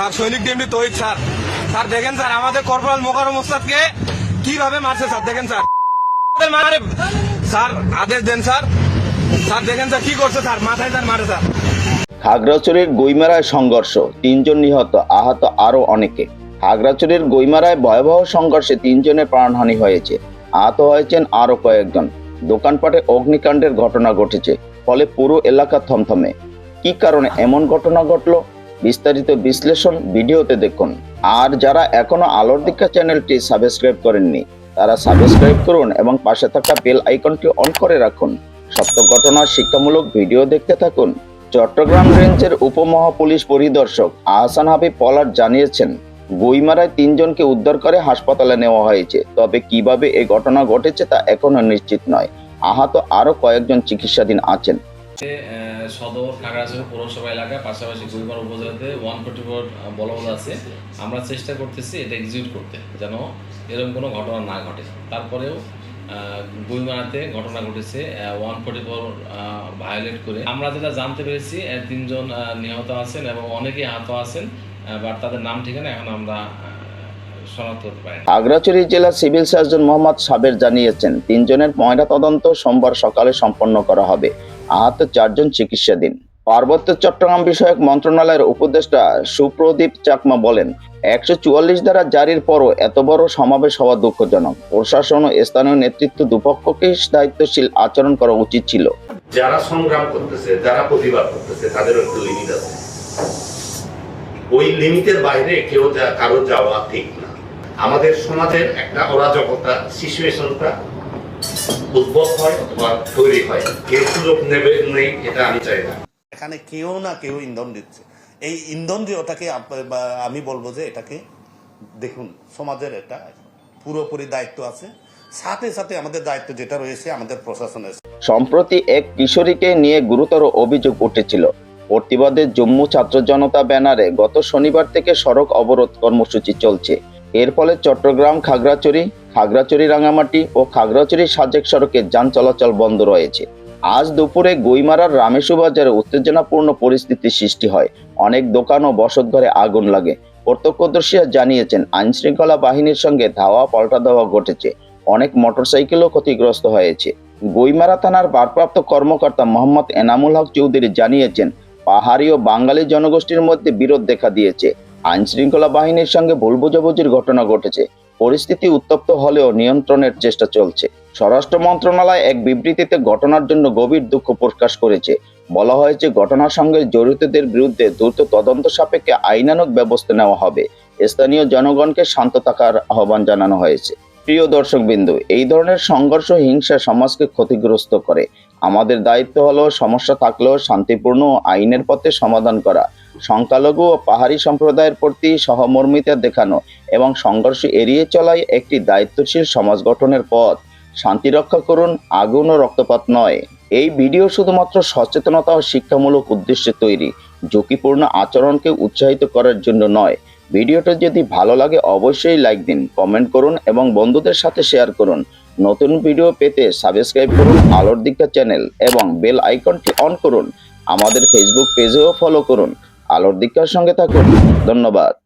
Sir, সৈনিক DMD Tohid sir. Sir, দেখেন sir, আমাদের কর্পোরাল মোকারম ওস্তাদকে কীভাবে মারছে স্যার, দেখেন স্যার। মারে। স্যার, আদেশ দেন স্যার। স্যার, দেখেন স্যার, কি করছে স্যার, মাথায় স্যার মারে স্যার। খাগড়াছড়ির সংঘর্ষ, তিনজন নিহত, আহত আরও অনেকে। খাগড়াছড়ির গৈমারায় ভয়াবহ সংঘর্ষে তিনজনের প্রাণহানি হয়েছে। আহত হয়েছেন আরও কয়েকজন। দোকানপাটে অগ্নিকাণ্ডের ঘটনা ঘটেছে, ফলে পুরো এলাকা থমথমে। কি কারণে এমন ঘটনা ঘটলো? বিস্তারিত বিশ্লেষণ ভিডিওতে দেখুন। আর যারা এখনও আলোর দীক্ষা চ্যানেলটি সাবস্ক্রাইব করেননি, তারা সাবস্ক্রাইব করুন এবং পাশে থাকা বেল আইকনটি অন করে রাখুন। সত্য ঘটনার শিক্ষামূলক ভিডিও দেখতে থাকুন। চট্টগ্রাম রেঞ্জের উপমহাপুলিশ পরিদর্শক আহসান হাবিব পলার জানিয়েছেন বইমারায় তিনজনকে উদ্ধার করে হাসপাতালে নেওয়া হয়েছে। তবে কীভাবে এই ঘটনা ঘটেছে তা এখনও নিশ্চিত নয়। আহত আরও কয়েকজন চিকিৎসাধীন আছেন। সদর খাগড়াছড়ি পৌরসভা এলাকায়, পাশাপাশি গুলবার উপজেলাতে ওয়ান ফোর্টি ফোর বলবৎ আছে। আমরা চেষ্টা করতেছি এটা এক্সিকিউট করতে, যেন এরকম কোনো ঘটনা না ঘটে। তারপরেও গুইমারাতে ঘটনা ঘটেছে ওয়ান ফোর্টি ফোর ভায়োলেট করে। আমরা যেটা জানতে পেরেছি তিনজন নিহত আছেন এবং অনেকেই আহত আছেন বাট তাদের নাম ঠিকানা এখন আমরা আগ্রাচুরি জেলা সিভিল সার্জন মোহাম্মদ সাবের জানিয়েছেন, তিনজনের ময়না তদন্ত সোমবার সকালে সম্পন্ন করা হবে। আহত চারজন চিকিৎসাধীন। পার্বত্য চট্টগ্রাম বিষয়ক মন্ত্রণালয়ের উপদেষ্টা সুপ্রদীপ চাকমা বলেন, একশো চুয়াল্লিশ দ্বারা জারির পরও এত বড় সমাবেশ হওয়া দুঃখজনক। প্রশাসন ও স্থানীয় নেতৃত্ব দুপক্ষকেই দায়িত্বশীল আচরণ করা উচিত ছিল। যারা সংগ্রাম করতেছে, যারা প্রতিবাদ করতেছে, তাদের একটা লিমিট আছে। ওই লিমিটের বাইরে কেউ কারও যাওয়া ঠিক না। আমাদের সমাজের একটা অরাজকতা সিচুয়েশনটা উদ্ভব হয় অথবা তৈরি হয়। কেউ সুযোগ নেবে নেই এটা আমি চাই না। এখানে কেউ না কেউ ইন্ধন দিচ্ছে। এই ইন্ধন যে ওটাকে আমি বলব যে এটাকে দেখুন সমাজের একটা পুরোপুরি দায়িত্ব আছে। সাথে সাথে আমাদের দায়িত্ব যেটা রয়েছে আমাদের প্রশাসনের সম্প্রতি এক কিশোরীকে নিয়ে গুরুতর অভিযোগ উঠেছিল। প্রতিবাদে জম্মু ছাত্র জনতা ব্যানারে গত শনিবার থেকে সড়ক অবরোধ কর্মসূচি চলছে। এর ফলে চট্টগ্রাম, খাগড়াছড়ি খাগড়াছড়ি রাঙামাটি ও খাগড়াছড়ি সাজেক সড়কে যান চলাচল বন্ধ রয়েছে। আজ দুপুরে গৈমারার রামেশু বাজারে উত্তেজনাপূর্ণ পরিস্থিতি সৃষ্টি হয়। অনেক দোকান ও বসতঘরে আগুন লাগে। প্রত্যক্ষদর্শীরা জানিয়েছেন, আইনশৃঙ্খলা বাহিনীর সঙ্গে ধাওয়া পাল্টা দেওয়া ঘটেছে। অনেক মোটরসাইকেলও ক্ষতিগ্রস্ত হয়েছে। গৈমারা থানার ভারপ্রাপ্ত কর্মকর্তা মোহাম্মদ এনামুল হক চৌধুরী জানিয়েছেন, পাহাড়ি ও বাঙালি জনগোষ্ঠীর মধ্যে বিরোধ দেখা দিয়েছে। আইন শৃঙ্খলা বাহিনীর সঙ্গে ভুল বোঝাবুঝির ঘটনা ঘটেছে। পরিস্থিতি উত্তপ্ত হলেও নিয়ন্ত্রণের চেষ্টা চলছে। স্বরাষ্ট্র মন্ত্রণালয় এক বিবৃতিতে ঘটনার জন্য গভীর দুঃখ প্রকাশ করেছে। বলা হয়েছে, ঘটনার সঙ্গে জড়িতদের বিরুদ্ধে দ্রুত তদন্ত সাপেক্ষে আইনানুগ ব্যবস্থা নেওয়া হবে। স্থানীয় জনগণকে শান্ত থাকার আহ্বান জানানো হয়েছে। প্রিয় দর্শক বিন্দু এই ধরনের সংঘর্ষ হিংসা সমাজকে ক্ষতিগ্রস্ত করে। আমাদের দায়িত্ব হলো সমস্যা থাকলেও শান্তিপূর্ণ আইনের পথে সমাধান করা। সংখ্যালঘু ও পাহাড়ি সম্প্রদায়ের প্রতি সহমর্মিতা দেখানো এবং সংঘর্ষ এড়িয়ে চলাই একটি দায়িত্বশীল সমাজ গঠনের পথ। শান্তি রক্ষা করুন, আগুন ও রক্তপাত নয়। এই ভিডিও শুধুমাত্র সচেতনতা ও শিক্ষামূলক উদ্দেশ্যে তৈরি, ঝুঁকিপূর্ণ আচরণকে উৎসাহিত করার জন্য নয়। ভিডিওটা যদি ভালো লাগে অবশ্যই লাইক দিন, কমেন্ট করুন এবং বন্ধুদের সাথে শেয়ার করুন। নতুন ভিডিও পেতে সাবস্ক্রাইব করুন আলোর দিকা চ্যানেল এবং বেল আইকনটি অন করুন। আমাদের ফেসবুক পেজেও ফলো করুন। আলোর দিকার সঙ্গে থাকুন। ধন্যবাদ।